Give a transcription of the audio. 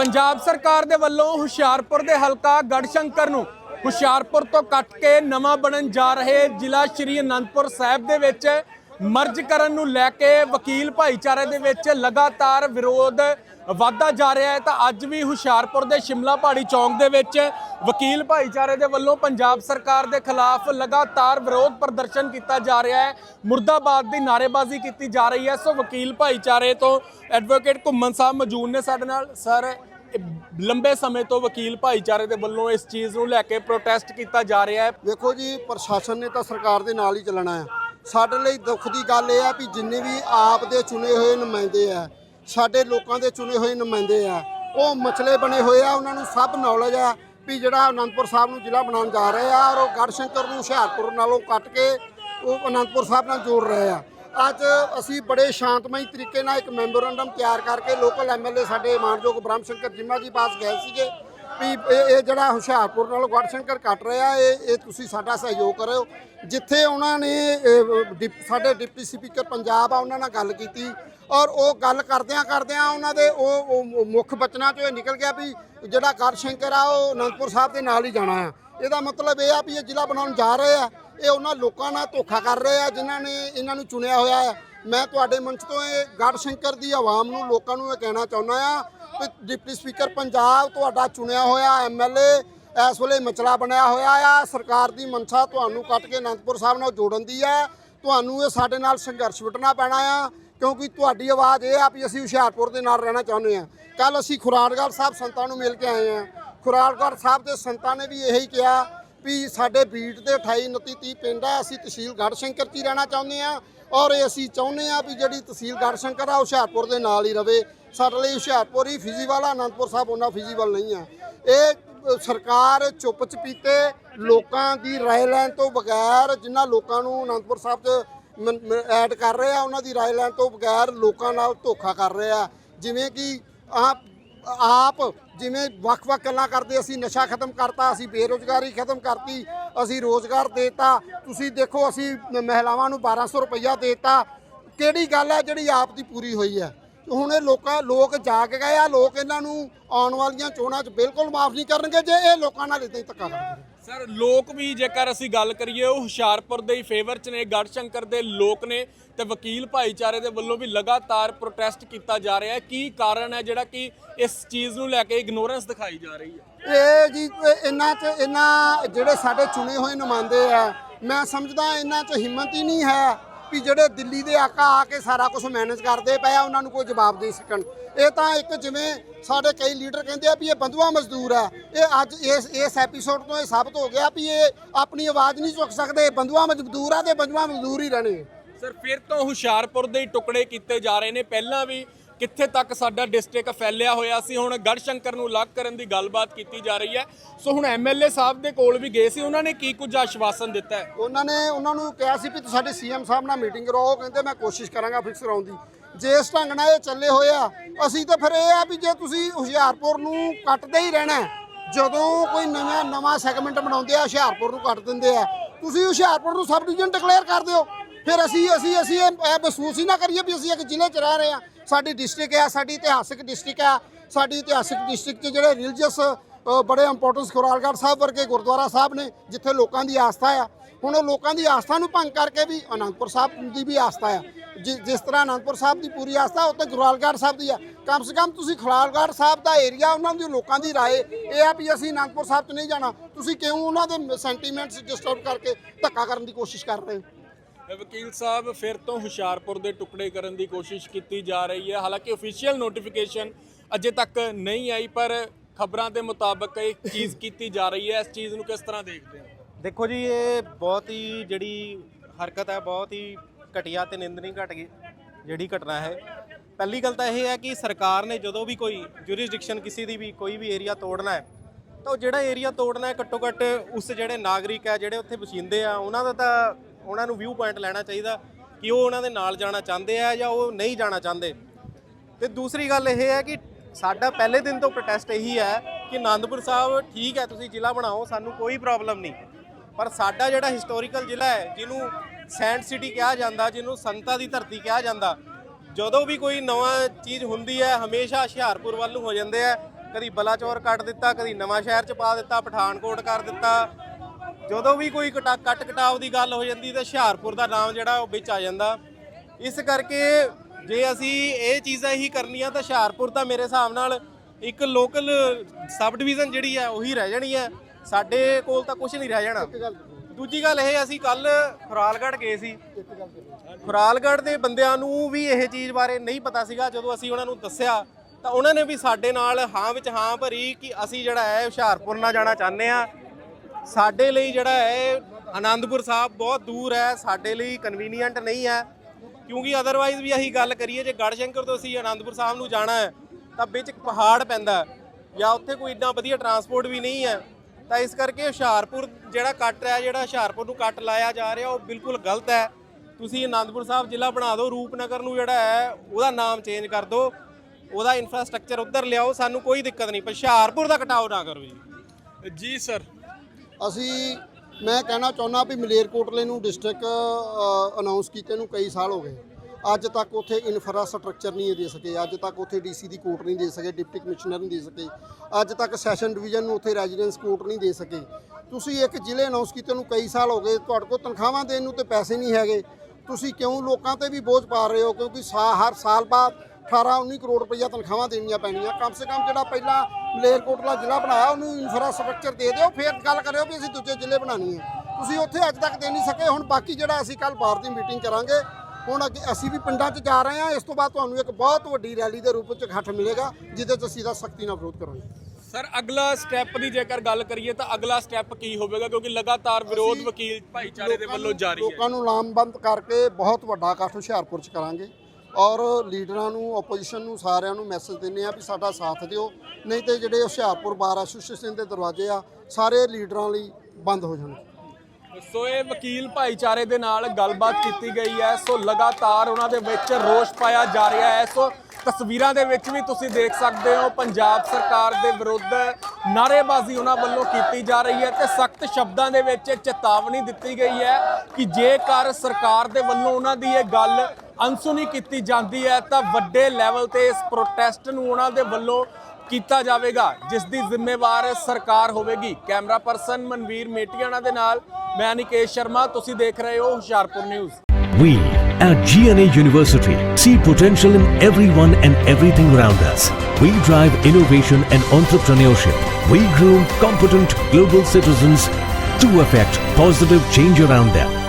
ਪੰਜਾਬ ਸਰਕਾਰ ਦੇ ਵੱਲੋਂ ਹੁਸ਼ਿਆਰਪੁਰ ਦੇ ਹਲਕਾ ਗੜਸ਼ੰਕਰ ਨੂੰ ਹੁਸ਼ਿਆਰਪੁਰ ਤੋਂ ਕੱਟ ਕੇ ਨਵਾਂ ਬਣਨ ਜਾ ਰਹੇ ਜ਼ਿਲ੍ਹਾ ਸ਼੍ਰੀ ਅਨੰਦਪੁਰ ਸਾਹਿਬ ਦੇ ਵਿੱਚ ਮਰਜ ਕਰਨ ਨੂੰ ਲੈ ਕੇ ਵਕੀਲ ਭਾਈਚਾਰੇ ਦੇ ਵਿੱਚ ਲਗਾਤਾਰ ਵਿਰੋਧ ਵਧਦਾ ਜਾ ਰਿਹਾ ਹੈ। ਤਾਂ ਅੱਜ ਵੀ ਹੁਸ਼ਿਆਰਪੁਰ ਦੇ ਸ਼ਿਮਲਾ ਪਹਾੜੀ ਚੌਂਕ ਦੇ ਵਿੱਚ ਵਕੀਲ ਭਾਈਚਾਰੇ ਦੇ ਵੱਲੋਂ ਪੰਜਾਬ ਸਰਕਾਰ ਦੇ ਖਿਲਾਫ ਲਗਾਤਾਰ ਵਿਰੋਧ ਪ੍ਰਦਰਸ਼ਨ ਕੀਤਾ ਜਾ ਰਿਹਾ ਹੈ। ਮੁਰਦਾਬਾਦ ਦੀ ਨਾਰੇਬਾਜ਼ੀ ਕੀਤੀ ਜਾ ਰਹੀ ਹੈ। ਸੋ ਵਕੀਲ ਭਾਈਚਾਰੇ ਤੋਂ ਐਡਵੋਕੇਟ ਘੁੰਮਣ ਸਾਹਿਬ ਮੌਜੂਦ ਨੇ ਸਾਡੇ ਨਾਲ। ਸਰ ਲੰਬੇ ਸਮੇਂ ਤੋਂ ਵਕੀਲ ਭਾਈਚਾਰੇ ਦੇ ਵੱਲੋਂ ਇਸ ਚੀਜ਼ ਨੂੰ ਲੈ ਕੇ ਪ੍ਰੋਟੈਸਟ ਕੀਤਾ ਜਾ ਰਿਹਾ ਹੈ। ਵੇਖੋ ਜੀ, ਪ੍ਰਸ਼ਾਸਨ ਨੇ ਤਾਂ ਸਰਕਾਰ ਦੇ ਨਾਲ ਹੀ ਚੱਲਣਾ ਹੈ। ਸਾਡੇ ਲਈ ਦੁੱਖ ਦੀ ਗੱਲ ਇਹ ਆ ਵੀ ਜਿੰਨੇ ਵੀ ਆਪ ਦੇ ਚੁਣੇ ਹੋਏ ਨੁਮਾਇੰਦੇ ਆ ਸਾਡੇ ਲੋਕਾਂ ਦੇ ਚੁਣੇ ਹੋਏ ਨੁਮਾਇੰਦੇ ਆ ਉਹ ਮਸਲੇ ਬਣੇ ਹੋਏ ਆ, ਉਹਨਾਂ ਨੂੰ ਸਭ ਨੌਲੇਜ ਆ ਵੀ ਜਿਹੜਾ ਅਨੰਦਪੁਰ ਸਾਹਿਬ ਨੂੰ ਜ਼ਿਲ੍ਹਾ ਬਣਾਉਣ ਜਾ ਰਹੇ ਆ ਔਰ ਉਹ ਗੜਸ਼ੰਕਰ ਨੂੰ ਹੁਸ਼ਿਆਰਪੁਰ ਨਾਲੋਂ ਕੱਟ ਕੇ ਉਹ ਅਨੰਦਪੁਰ ਸਾਹਿਬ ਨਾਲ ਜੋੜ ਰਹੇ ਆ। ਅੱਜ ਅਸੀਂ ਬੜੇ ਸ਼ਾਂਤਮਈ ਤਰੀਕੇ ਨਾਲ ਇੱਕ ਮੈਮੋਰੰਡਮ ਤਿਆਰ ਕਰਕੇ ਲੋਕਲ ਐਮਐਲਏ ਸਾਡੇ ਮਾਨਯੋਗ ਬ੍ਰਹਮ ਸ਼ੰਕਰ ਜਿੰਮਾ ਜੀ ਪਾਸ ਗਏ ਸੀਗੇ ਵੀ ਇਹ ਇਹ ਜਿਹੜਾ ਹੁਸ਼ਿਆਰਪੁਰ ਨਾਲੋਂ ਗੜਸ਼ੰਕਰ ਕੱਟ ਰਿਹਾ, ਇਹ ਇਹ ਤੁਸੀਂ ਸਾਡਾ ਸਹਿਯੋਗ ਕਰਿਓ। ਜਿੱਥੇ ਉਹਨਾਂ ਨੇ ਡਿਪ- ਸਾਡੇ ਡਿਪਟੀ ਸਪੀਕਰ ਪੰਜਾਬ ਆ, ਉਹਨਾਂ ਨਾਲ ਗੱਲ ਕੀਤੀ ਔਰ ਉਹ ਗੱਲ ਕਰਦਿਆਂ ਕਰਦਿਆਂ ਉਹਨਾਂ ਦੇ ਉਹ ਉਹ ਮੁੱਖ ਬਚਨਾਂ ਚੋਂ ਇਹ ਨਿਕਲ ਗਿਆ ਵੀ ਜਿਹੜਾ ਗੜਸ਼ੰਕਰ ਆ, ਉਹ ਅਨੰਦਪੁਰ ਸਾਹਿਬ ਦੇ ਨਾਲ ਹੀ ਜਾਣਾ ਆ। ਇਹਦਾ ਮਤਲਬ ਇਹ ਆ ਵੀ ਇਹ ਜ਼ਿਲ੍ਹਾ ਬਣਾਉਣ ਜਾ ਰਹੇ ਆ। ਇਹ ਉਹਨਾਂ ਲੋਕਾਂ ਨਾਲ ਧੋਖਾ ਕਰ ਰਹੇ ਆ, ਜਿਨ੍ਹਾਂ ਨੇ ਇਹਨਾਂ ਨੂੰ ਚੁਣਿਆ ਹੋਇਆ ਹੈ। ਮੈਂ ਤੁਹਾਡੇ ਮੰਚ ਤੋਂ ਇਹ ਗੜ ਸ਼ੰਕਰ ਦੀ ਆਵਾਮ ਨੂੰ, ਲੋਕਾਂ ਨੂੰ ਇਹ ਕਹਿਣਾ ਚਾਹੁੰਦਾ ਆ ਕਿ ਡਿਪਟੀ ਸਪੀਕਰ ਪੰਜਾਬ ਤੁਹਾਡਾ ਚੁਣਿਆ ਹੋਇਆ ਐਮਐਲਏ ਇਸ ਵੇਲੇ ਮਚਲਾ ਬਣਿਆ ਹੋਇਆ ਆ। ਸਰਕਾਰ ਦੀ ਮਨਸਾ ਤੁਹਾਨੂੰ ਕੱਟ ਕੇ ਅਨੰਦਪੁਰ ਸਾਹਿਬ ਨਾਲ ਜੋੜਨ ਦੀ ਆ। ਤੁਹਾਨੂੰ ਇਹ ਸਾਡੇ ਨਾਲ ਸੰਘਰਸ਼ ਵਿਟਣਾ ਪੈਣਾ ਆ, ਕਿਉਂਕਿ ਤੁਹਾਡੀ ਆਵਾਜ਼ ਇਹ ਆ ਵੀ ਅਸੀਂ ਹੁਸ਼ਿਆਰਪੁਰ ਦੇ ਨਾਲ ਰਹਿਣਾ ਚਾਹੁੰਦੇ ਆ। ਕੱਲ ਅਸੀਂ ਖੁਰਾੜਗੜ੍ਹ ਸਾਹਿਬ ਸੰਤਾਂ ਨੂੰ ਮਿਲ ਕੇ ਆਏ ਆ। ਖੁਰਾੜਗੜ੍ਹ ਸਾਹਿਬ ਦੇ ਸੰਤਾਂ ਨੇ ਵੀ ਇਹੀ ਕਿਹਾ ਵੀ ਸਾਡੇ ਬੀਟ ਦੇ 28 29 30 ਪਿੰਡ ਆ, ਅਸੀਂ ਤਹਿਸੀਲ ਗੜਸ਼ੰਕਰ 'ਚ ਹੀ ਰਹਿਣਾ ਚਾਹੁੰਦੇ ਆ ਔਰ ਇਹ ਅਸੀਂ ਚਾਹੁੰਦੇ ਆ ਵੀ ਜਿਹੜੀ ਤਹਿਸੀਲ ਗੜਸ਼ੰਕਰ ਆ, ਹੁਸ਼ਿਆਰਪੁਰ ਦੇ ਨਾਲ ਹੀ ਰਵੇ। ਸਾਡੇ ਲਈ ਹੁਸ਼ਿਆਰਪੁਰ ਹੀ ਫਿਜ਼ੀਬਲ ਆ, ਅਨੰਦਪੁਰ ਸਾਹਿਬ ਉਹਨਾਂ ਫਿਜ਼ੀਬਲ ਨਹੀਂ ਆ। ਇਹ ਸਰਕਾਰ ਚੁੱਪ ਚਪੀਤੇ ਲੋਕਾਂ ਦੀ ਰਾਏ ਲੈਣ ਤੋਂ ਬਗੈਰ ਜਿਨ੍ਹਾਂ ਲੋਕਾਂ ਨੂੰ ਅਨੰਦਪੁਰ ਸਾਹਿਬ 'ਚ ਐਡ ਕਰ ਰਹੇ ਆ, ਉਹਨਾਂ ਦੀ ਰਾਏ ਲੈਣ ਤੋਂ ਬਗੈਰ ਲੋਕਾਂ ਨਾਲ ਧੋਖਾ ਕਰ ਰਹੇ ਆ। ਜਿਵੇਂ ਕਿ ਆਪ ਆਪ ਜਿਵੇਂ ਵੱਖ-ਵੱਖ ਗੱਲਾਂ ਕਰਦੇ, ਅਸੀਂ ਨਸ਼ਾ ਖਤਮ ਕਰਤਾ, ਅਸੀਂ ਬੇਰੋਜ਼ਗਾਰੀ ਖਤਮ ਕਰਤੀ, ਅਸੀਂ ਰੋਜ਼ਗਾਰ ਦੇਤਾ, ਤੁਸੀਂ ਦੇਖੋ ਅਸੀਂ ਮਹਿਲਾਵਾਂ ਨੂੰ 1200 ਰੁਪਈਆ ਦੇਤਾ। ਕਿਹੜੀ ਗੱਲ ਹੈ ਜਿਹੜੀ ਆਪ ਦੀ ਪੂਰੀ ਹੋਈ ਹੈ? ਹੁਣ ਇਹ ਲੋਕਾਂ, ਲੋਕ ਜਾਗ ਗਏ ਆ, ਲੋਕ ਇਹਨਾਂ ਨੂੰ ਆਉਣ ਵਾਲੀਆਂ ਚੋਣਾਂ 'ਚ ਬਿਲਕੁਲ ਮਾਫ ਨਹੀਂ ਕਰਨਗੇ, ਜੇ ਇਹ ਲੋਕਾਂ ਨਾਲ ਇਦਾਂ ਹੀ ਧੱਕਾ ਕਰਨਗੇ। ਸਰ, ਲੋਕ ਵੀ ਜੇਕਰ ਅਸੀਂ ਗੱਲ ਕਰੀਏ, ਉਹ ਹੁਸ਼ਿਆਰਪੁਰ ਦੇ ਹੀ ਫੇਵਰ ਚ ਨੇ, ਗੜਸ਼ੰਕਰ ਦੇ ਲੋਕ ਨੇ ਤੇ ਵਕੀਲ ਭਾਈਚਾਰੇ ਦੇ ਵੱਲੋਂ ਵੀ ਲਗਾਤਾਰ ਪ੍ਰੋਟੈਸਟ ਕੀਤਾ ਜਾ ਰਿਹਾ ਹੈ। ਕੀ ਕਾਰਨ ਹੈ ਜਿਹੜਾ ਕਿ ਇਸ ਚੀਜ਼ ਨੂੰ ਲੈ ਕੇ ਇਗਨੋਰੈਂਸ ਦਿਖਾਈ ਜਾ ਰਹੀ ਹੈ? ਇਹ ਜੀ ਇਹਨਾਂ 'ਚ, ਇਹਨਾਂ ਜਿਹੜੇ ਸਾਡੇ ਚੁਣੇ ਹੋਏ ਨੁਮਾਇੰਦੇ ਆ, ਮੈਂ ਸਮਝਦਾ ਇਹਨਾਂ 'ਚ ਹਿੰਮਤ ਹੀ ਨਹੀਂ ਹੈ ਵੀ ਜਿਹੜੇ ਦਿੱਲੀ ਦੇ ਆਕਾ ਆ ਕੇ ਸਾਰਾ ਕੁਝ ਮੈਨੇਜ ਕਰਦੇ ਪਏ ਆ, ਉਹਨਾਂ ਨੂੰ ਕੋਈ ਜਵਾਬ ਦੇ ਸਕਣ। ਇਹ ਤਾਂ ਇੱਕ ਜਿਵੇਂ ਸਾਡੇ ਕਈ ਲੀਡਰ ਕਹਿੰਦੇ ਆ ਵੀ ਇਹ ਬੰਧੂਆ ਮਜ਼ਦੂਰ ਆ। ਇਹ ਅੱਜ ਇਸ ਇਸ ਐਪੀਸੋਡ ਤੋਂ ਇਹ ਸਾਬਤ ਹੋ ਗਿਆ ਵੀ ਇਹ ਆਪਣੀ ਆਵਾਜ਼ ਨਹੀਂ ਚੁੱਕ ਸਕਦੇ ਬੰਧੂਆ ਮਜ਼ਦੂਰ ਆ ਤੇ ਬੰਧੂਆ ਮਜ਼ਦੂਰ ਹੀ ਰਹਿਣੇ ਸਰ, ਫਿਰ ਤੋਂ ਹੁਸ਼ਿਆਰਪੁਰ ਦੇ ਟੁਕੜੇ ਕੀਤੇ ਜਾ ਰਹੇ ਨੇ। ਪਹਿਲਾਂ ਵੀ ਕਿੱਥੇ ਤੱਕ ਸਾਡਾ ਡਿਸਟ੍ਰਿਕਟ ਫੈਲਿਆ ਹੋਇਆ ਸੀ? ਹੁਣ ਗੜਸ਼ੰਕਰ ਨੂੰ ਅਲੱਗ ਕਰਨ ਦੀ ਗੱਲਬਾਤ ਕੀਤੀ ਜਾ ਰਹੀ ਹੈ। ਸੋ ਹੁਣ ਐਮਐਲਏ ਸਾਹਿਬ ਦੇ ਕੋਲ ਵੀ ਗਏ ਸੀ। ਉਹਨਾਂ ਨੇ ਕੀ ਕੁਝ ਆਸ਼ਵਾਸਨ ਦਿੱਤਾ ਹੈ? ਉਹਨਾਂ ਨੇ, ਉਹਨਾਂ ਨੂੰ ਕਿਹਾ ਸੀ ਵੀ ਸਾਡੇ ਸੀਐਮ ਸਾਹਿਬ ਨਾਲ ਮੀਟਿੰਗ ਕਰੋ ਉਹ ਕਹਿੰਦੇ ਮੈਂ ਕੋਸ਼ਿਸ਼ ਕਰਾਂਗਾ ਫਿਕਸ ਕਰਾਉਣ ਦੀ। ਜੇ ਇਸ ਢੰਗ ਨਾਲ ਇਹ ਚੱਲੇ ਹੋਏ ਆ, ਅਸੀਂ ਤਾਂ ਫਿਰ ਇਹ ਆ ਵੀ ਜੇ ਤੁਸੀਂ ਹੁਸ਼ਿਆਰਪੁਰ ਨੂੰ ਕੱਟਦੇ ਹੀ ਰਹਿਣਾ ਜਦੋਂ ਕੋਈ ਨਵਾਂ ਨਵਾਂ ਸੈਗਮੈਂਟ ਬਣਾਉਂਦੇ ਆ, ਹੁਸ਼ਿਆਰਪੁਰ ਨੂੰ ਕੱਟ ਦਿੰਦੇ ਆ, ਤੁਸੀਂ ਹੁਸ਼ਿਆਰਪੁਰ ਨੂੰ ਸਬ ਡਿਵੀਜ਼ਨ ਡਿਕਲੇਅਰ ਕਰ ਦਿਓ। ਫਿਰ ਅਸੀਂ ਅਸੀਂ ਅਸੀਂ ਇਹ ਇਹ ਮਹਿਸੂਸ ਹੀ ਨਾ ਕਰੀਏ ਵੀ ਅਸੀਂ ਇੱਕ ਜ਼ਿਲ੍ਹੇ 'ਚ ਰਹਿ ਰਹੇ ਆ। ਸਾਡੀ ਡਿਸਟ੍ਰਿਕਟ ਆ, ਸਾਡੀ ਇਤਿਹਾਸਿਕ ਡਿਸਟ੍ਰਿਕਟ ਆ, ਸਾਡੀ ਇਤਿਹਾਸਿਕ ਡਿਸਟ੍ਰਿਕਟ 'ਚ ਜਿਹੜੇ ਰਿਲੀਜੀਅਸ ਬੜੇ ਇੰਪੋਰਟੈਂਸ ਖੁਰਾਲਗੜ੍ਹ ਸਾਹਿਬ ਵਰਗੇ ਗੁਰਦੁਆਰਾ ਸਾਹਿਬ ਨੇ, ਜਿੱਥੇ ਲੋਕਾਂ ਦੀ ਆਸਥਾ ਆ। ਹੁਣ ਉਹ ਲੋਕਾਂ ਦੀ ਆਸਥਾ ਨੂੰ ਭੰਗ ਕਰਕੇ ਵੀ ਅਨੰਦਪੁਰ ਸਾਹਿਬ ਦੀ ਵੀ ਆਸਥਾ ਆ। ਜਿ- ਜਿਸ ਤਰ੍ਹਾਂ ਅਨੰਦਪੁਰ ਸਾਹਿਬ ਦੀ ਪੂਰੀ ਆਸਥਾ ਉੱਤੇ ਗੁਰਵਾਲਗੜ੍ਹ ਸਾਹਿਬ ਦੀ ਆ। ਕਮ ਸੇ ਕਮ ਤੁਸੀਂ ਖੁਰਾਲਗੜ੍ਹ ਸਾਹਿਬ ਦਾ ਏਰੀਆ ਉਹਨਾਂ ਦੀ ਲੋਕਾਂ ਦੀ ਰਾਏ, ਇਹ ਆ ਵੀ ਅਸੀਂ ਅਨੰਦਪੁਰ ਸਾਹਿਬ 'ਚ ਨਹੀਂ ਜਾਣਾ। ਤੁਸੀਂ ਕਿਉਂ ਉਹਨਾਂ ਦੇ ਸੈਂਟੀਮੈਂਟਸ ਡਿਸਟਰਬ ਕਰਕੇ ਧੱਕਾ ਕਰਨ ਦੀ ਕੋਸ਼ਿਸ਼ ਕਰ ਰਹੇ ਹੋ? ਵਕੀਲ ਸਾਹਿਬ, ਫਿਰ ਤੋਂ ਹੁਸ਼ਿਆਰਪੁਰ ਦੇ ਟੁਕੜੇ ਕਰਨ ਦੀ ਕੋਸ਼ਿਸ਼ ਕੀਤੀ ਜਾ ਰਹੀ ਹੈ। ਹਾਲਾਂਕਿ ਅਫੀਸ਼ੀਅਲ ਨੋਟੀਫਿਕੇਸ਼ਨ ਅਜੇ ਤੱਕ ਨਹੀਂ ਆਈ, ਪਰ ਖਬਰਾਂ ਦੇ ਮੁਤਾਬਕ ਇਹ ਚੀਜ਼ ਕੀਤੀ ਜਾ ਰਹੀ ਹੈ। ਇਸ ਚੀਜ਼ ਨੂੰ ਕਿਸ ਤਰ੍ਹਾਂ ਦੇਖਦੇ ਹੋ? ਦੇਖੋ ਜੀ, ਇਹ ਬਹੁਤ ਹੀ ਜਿਹੜੀ ਹਰਕਤ ਹੈ, ਬਹੁਤ ਹੀ ਘਟੀਆ ਤੇ ਨਿੰਦਨੀ ਘਟ ਗਈ, ਜਿਹੜੀ ਘਟਨਾ ਹੈ। ਪਹਿਲੀ ਗੱਲ ਤਾਂ ਇਹ ਹੈ ਕਿ ਸਰਕਾਰ ਨੇ ਜਦੋਂ ਵੀ ਕੋਈ ਜੁਰਿਸਡਿਕਸ਼ਨ ਕਿਸੇ ਦੀ ਵੀ, ਕੋਈ ਵੀ ਏਰੀਆ ਤੋੜਨਾ ਹੈ, ਤਾਂ ਉਹ ਜਿਹੜਾ ਏਰੀਆ ਤੋੜਨਾ ਹੈ ਘੱਟੋ ਘੱਟ ਉਸ ਜਿਹੜੇ ਨਾਗਰਿਕ ਹੈ, ਜਿਹੜੇ ਉੱਥੇ ਵਸਿੰਦੇ ਆ, ਉਹਨਾਂ ਦਾ ਤਾਂ ਉਹਨਾਂ ਨੂੰ ਵਿਊ ਪੁਆਇੰਟ ਲੈਣਾ ਚਾਹੀਦਾ ਕਿ ਉਹ ਉਹਨਾਂ ਦੇ ਨਾਲ ਜਾਣਾ ਚਾਹੁੰਦੇ ਆ ਜਾਂ ਉਹ ਨਹੀਂ ਜਾਣਾ ਚਾਹੁੰਦੇ। ਤੇ ਦੂਸਰੀ ਗੱਲ ਇਹ ਹੈ ਕਿ ਸਾਡਾ ਪਹਿਲੇ ਦਿਨ ਤੋਂ ਪ੍ਰੋਟੈਸਟ ਇਹੀ ਹੈ ਕਿ ਆਨੰਦਪੁਰ ਸਾਹਿਬ ਠੀਕ ਹੈ, ਤੁਸੀਂ ਜ਼ਿਲ੍ਹਾ ਬਣਾਓ, ਸਾਨੂੰ ਕੋਈ ਪ੍ਰੋਬਲਮ ਨਹੀਂ। ਪਰ ਸਾਡਾ ਜਿਹੜਾ ਹਿਸਟੋਰੀਕਲ ਜ਼ਿਲ੍ਹਾ ਹੈ, ਜਿਹਨੂੰ ਸੈਂਟ ਸਿਟੀ ਕਿਹਾ ਜਾਂਦਾ, ਜਿਹਨੂੰ ਸੰਤਾਂ ਦੀ ਧਰਤੀ ਕਿਹਾ ਜਾਂਦਾ, ਜਦੋਂ ਵੀ ਕੋਈ ਨਵਾਂ ਚੀਜ਼ ਹੁੰਦੀ ਹੈ, ਹਮੇਸ਼ਾ ਹੁਸ਼ਿਆਰਪੁਰ ਵੱਲ ਨੂੰ ਹੋ ਜਾਂਦੇ ਆ। ਕਦੀ ਬਲਾਚੌਰ ਕੱਟ ਦਿੱਤਾ, ਕਦੀ ਨਵਾਂ ਸ਼ਹਿਰ ਚ ਪਾ ਦਿੱਤਾ, ਪਠਾਨਕੋਟ ਕਰ ਦਿੱਤਾ ਜਦੋਂ ਵੀ ਕੋਈ ਕਟਾ- ਕੱਟ ਕਟਾਵ ਦੀ ਗੱਲ ਹੋ ਜਾਂਦੀ ਤਾਂ ਹੁਸ਼ਿਆਰਪੁਰ ਦਾ ਨਾਮ ਜਿਹੜਾ ਉਹ ਵਿੱਚ ਆ ਜਾਂਦਾ। ਇਸ ਕਰਕੇ ਜੇ ਅਸੀਂ ਇਹ ਚੀਜ਼ਾਂ ਹੀ ਕਰਨੀਆਂ ਤਾਂ ਹੁਸ਼ਿਆਰਪੁਰ ਤਾਂ ਮੇਰੇ ਹਿਸਾਬ ਨਾਲ ਇੱਕ ਲੋਕਲ ਸਬ ਡਿਵੀਜ਼ਨ ਜਿਹੜੀ ਹੈ ਉਹੀ ਰਹਿ ਜਾਣੀ ਹੈ। ਸਾਡੇ ਕੋਲ ਤਾਂ ਕੁਝ ਨਹੀਂ ਰਹਿ ਜਾਣਾ। ਦੂਜੀ ਗੱਲ ਇਹ ਅਸੀਂ ਕੱਲ ਖੁਰਾਲਗੜ੍ਹ ਗਏ ਸੀ। ਖੁਰਾਲਗੜ੍ਹ ਦੇ ਬੰਦਿਆਂ ਨੂੰ ਵੀ ਇਹ ਚੀਜ਼ ਬਾਰੇ ਨਹੀਂ ਪਤਾ ਸੀਗਾ। ਜਦੋਂ ਅਸੀਂ ਉਹਨਾਂ ਨੂੰ ਦੱਸਿਆ ਤਾਂ ਉਹਨਾਂ ਨੇ ਵੀ ਸਾਡੇ ਨਾਲ ਹਾਂ ਵਿੱਚ ਹਾਂ ਭਰੀ ਕਿ ਅਸੀਂ ਜਿਹੜਾ ਹੈ ਹੁਸ਼ਿਆਰਪੁਰ ਨਾਲ ਜਾਣਾ ਚਾਹੁੰਦੇ ਆ ਸਾਡੇ ਲਈ ਜਿਹੜਾ ਹੈ ਆਨੰਦਪੁਰ ਸਾਹਿਬ ਬਹੁਤ ਦੂਰ ਹੈ, ਸਾਡੇ ਲਈ ਕਨਵੀਨੀਅੰਟ ਨਹੀਂ ਹੈ। ਕਿਉਂਕਿ ਅਦਰਵਾਈਜ਼ ਵੀ ਅਸੀਂ ਗੱਲ ਕਰੀਏ, ਜੇ ਗੜਸ਼ੰਕਰ ਤੋਂ ਅਸੀਂ ਆਨੰਦਪੁਰ ਸਾਹਿਬ ਨੂੰ ਜਾਣਾ ਹੈ, ਤਾਂ ਵਿੱਚ ਇੱਕ ਪਹਾੜ ਪੈਂਦਾ ਜਾਂ ਉੱਥੇ ਕੋਈ ਇੰਨਾ ਵਧੀਆ ਟਰਾਂਸਪੋਰਟ ਵੀ ਨਹੀਂ ਹੈ। ਤਾਂ ਇਸ ਕਰਕੇ ਹੁਸ਼ਿਆਰਪੁਰ ਜਿਹੜਾ ਕੱਟ ਰਿਹਾ, ਜਿਹੜਾ ਹੁਸ਼ਿਆਰਪੁਰ ਨੂੰ ਕੱਟ ਲਾਇਆ ਜਾ ਰਿਹਾ, ਉਹ ਬਿਲਕੁਲ ਗਲਤ ਹੈ। ਤੁਸੀਂ ਆਨੰਦਪੁਰ ਸਾਹਿਬ ਜ਼ਿਲ੍ਹਾ ਬਣਾ ਦਿਓ, ਰੂਪਨਗਰ ਨੂੰ ਜਿਹੜਾ ਹੈ, ਉਹਦਾ ਨਾਮ ਚੇਂਜ ਕਰ ਦਿਓ, ਉਹਦਾ ਇਨਫਰਾਸਟ੍ਰਕਚਰ ਉੱਧਰ ਲਿਆਓ, ਸਾਨੂੰ ਕੋਈ ਦਿੱਕਤ ਨਹੀਂ। ਪਰ ਹੁਸ਼ਿਆਰਪੁਰ ਦਾ ਕਟਾਓ ਨਾ ਕਰੋ ਜੀ। ਜੀ ਸਰ ਅਸੀਂ, ਮੈਂ ਕਹਿਣਾ ਚਾਹੁੰਦਾ ਵੀ ਮਲੇਰਕੋਟਲੇ ਨੂੰ ਡਿਸਟ੍ਰਿਕਟ ਅਨਾਉਂਸ ਕੀਤੇ ਨੂੰ ਕਈ ਸਾਲ ਹੋ ਗਏ। ਅੱਜ ਤੱਕ ਉੱਥੇ ਇਨਫਰਾਸਟ੍ਰਕਚਰ ਨਹੀਂ ਦੇ ਸਕੇ, ਅੱਜ ਤੱਕ ਉੱਥੇ ਡੀਸੀ ਦੀ ਕੋਰਟ ਨਹੀਂ ਦੇ ਸਕੇ ਡਿਪਟੀ ਕਮਿਸ਼ਨਰ ਨਹੀਂ ਦੇ ਸਕੇ। ਅੱਜ ਤੱਕ ਸੈਸ਼ਨ ਡਿਵੀਜ਼ਨ ਨੂੰ ਉੱਥੇ ਰੈਜ਼ੀਡੈਂਸ ਕੋਰਟ ਨਹੀਂ ਦੇ ਸਕੇ। ਤੁਸੀਂ ਇੱਕ ਜ਼ਿਲ੍ਹੇ ਅਨਾਉਂਸ ਕੀਤੇ ਨੂੰ ਕਈ ਸਾਲ ਹੋ ਗਏ, ਤੁਹਾਡੇ ਕੋਲ ਤਨਖਾਹਾਂ ਦੇਣ ਨੂੰ ਤੇ ਪੈਸੇ ਨਹੀਂ ਹੈਗੇ। ਤੁਸੀਂ ਕਿਉਂ ਲੋਕਾਂ ਤੇ ਵੀ ਬੋਝ ਪਾ ਰਹੇ ਹੋ? ਕਿਉਂਕਿ ਸਾ- ਹਰ ਸਾਲ ਬਾਅਦ 18 19 ਕਰੋੜ ਰੁਪਈਆ ਤਨਖਾਹਾਂ ਦੇਣੀਆਂ ਪੈਣੀਆਂ। ਕਮ ਸੇ ਕਮ ਜਿਹੜਾ ਪਹਿਲਾਂ ਮਲੇਰਕੋਟਲਾ ਜ਼ਿਲ੍ਹਾ ਬਣਾਇਆ ਉਹਨੂੰ ਇਨਫਰਾਸਟ੍ਰਕਚਰ ਦੇ ਦਿਓ ਫਿਰ ਗੱਲ ਕਰਿਓ ਵੀ ਅਸੀਂ ਦੂਜੇ ਜ਼ਿਲ੍ਹੇ ਬਣਾਉਣੀ ਹੈ। ਤੁਸੀਂ ਉੱਥੇ ਅੱਜ ਤੱਕ ਦੇ ਨਹੀਂ ਸਕੇ ਹੁਣ ਬਾਕੀ ਜਿਹੜਾ ਅਸੀਂ ਕੱਲ ਬਾਹਰ ਦੀ ਮੀਟਿੰਗ ਕਰਾਂਗੇ ਹੁਣ ਅੱਗੇ ਅਸੀਂ ਵੀ ਪਿੰਡਾਂ 'ਚ ਜਾ ਰਹੇ ਹਾਂ ਇਸ ਤੋਂ ਬਾਅਦ ਤੁਹਾਨੂੰ ਇੱਕ ਬਹੁਤ ਵੱਡੀ ਰੈਲੀ ਦੇ ਰੂਪ ਵਿੱਚ ਇਕੱਠ ਮਿਲੇਗਾ ਜਿਹਦੇ 'ਚ ਅਸੀਂ ਦਾ ਸਖਤੀ ਨਾਲ ਵਿਰੋਧ ਕਰਾਂਗੇ। ਸਰ ਅਗਲਾ ਸਟੈਪ ਦੀ ਜੇਕਰ ਗੱਲ ਕਰੀਏ ਤਾਂ ਅਗਲਾ ਸਟੈਪ ਕੀ ਹੋਵੇਗਾ? ਕਿਉਂਕਿ ਲਗਾਤਾਰ ਵਿਰੋਧ ਵਕੀਲ ਭਾਈਚਾਰੇ ਦੇ ਵੱਲੋਂ ਜਾਰੀ ਹੈ। ਲੋਕਾਂ ਨੂੰ ਲਾਮਬੰਦ ਕਰਕੇ ਬਹੁਤ ਵੱਡਾ ਇਕੱਠ ਹੁਸ਼ਿਆਰਪੁਰ 'ਚ ਕਰਾਂਗੇ। ਔਰ ਲੀਡਰਾਂ ਨੂੰ ਆਪੋਜੀਸ਼ਨ ਨੂੰ, ਸਾਰਿਆਂ ਨੂੰ ਮੈਸੇਜ ਦਿੰਨੇ ਆ ਵੀ ਸਾਡਾ ਸਾਥ ਦਿਓ। ਨਹੀਂ ਤੇ ਜਿਹੜੇ ਹੁਸ਼ਿਆਰਪੁਰ ਬਾਰ ਐਸੋਸੀਏਸ਼ਨ ਦੇ ਦਰਵਾਜ਼ੇ ਆ, ਸਾਰੇ ਲੀਡਰਾਂ ਲਈ ਬੰਦ ਹੋ ਜਾਣਗੇ। ਸੋ ਇਹ ਵਕੀਲ ਭਾਈਚਾਰੇ ਦੇ ਨਾਲ ਗੱਲਬਾਤ ਕੀਤੀ ਗਈ ਹੈ। ਸੋ ਲਗਾਤਾਰ ਉਹਨਾਂ ਦੇ ਵਿੱਚ ਰੋਸ਼ ਪਾਇਆ ਜਾ ਰਿਹਾ ਹੈ। ਸੋ ਤਸਵੀਰਾਂ ਦੇ ਵਿੱਚ ਵੀ ਤੁਸੀਂ ਦੇਖ ਸਕਦੇ ਹੋ, ਪੰਜਾਬ ਸਰਕਾਰ ਦੇ ਵਿਰੁੱਧ ਨਾਅਰੇਬਾਜ਼ੀ ਉਹਨਾਂ ਵੱਲੋਂ ਕੀਤੀ ਜਾ ਰਹੀ ਹੈ ਤੇ ਸਖਤ ਸ਼ਬਦਾਂ ਦੇ ਵਿੱਚ ਚੇਤਾਵਨੀ ਦਿੱਤੀ ਗਈ ਹੈ ਕਿ ਜੇਕਰ ਸਰਕਾਰ ਦੇ ਵੱਲੋਂ ਉਹਨਾਂ ਦੀ ਇਹ ਗੱਲ ਅਨਸੁਣੀ ਕੀਤੀ ਜਾਂਦੀ ਹੈ ਤਾਂ ਵੱਡੇ ਲੈਵਲ ਤੇ ਇਸ ਪ੍ਰੋਟੈਸਟ ਨੂੰ ਉਹਨਾਂ ਦੇ ਵੱਲੋਂ ਕੀਤਾ ਜਾਵੇਗਾ ਜਿਸ ਦੀ ਜ਼ਿੰਮੇਵਾਰ ਸਰਕਾਰ ਹੋਵੇਗੀ ਕੈਮਰਾ ਪਰਸਨ ਮਨਵੀਰ ਮੇਟੀਆਣਾ ਦੇ ਨਾਲ ਮੈਂ ਨਿਕੇਸ਼ ਸ਼ਰਮਾ ਤੁਸੀਂ ਦੇਖ ਰਹੇ ਹੋ Hoshiarpur news We at GNA University see potential in everyone and everything around us. We drive innovation and entrepreneurship. We groom competent global citizens to affect positive change around them.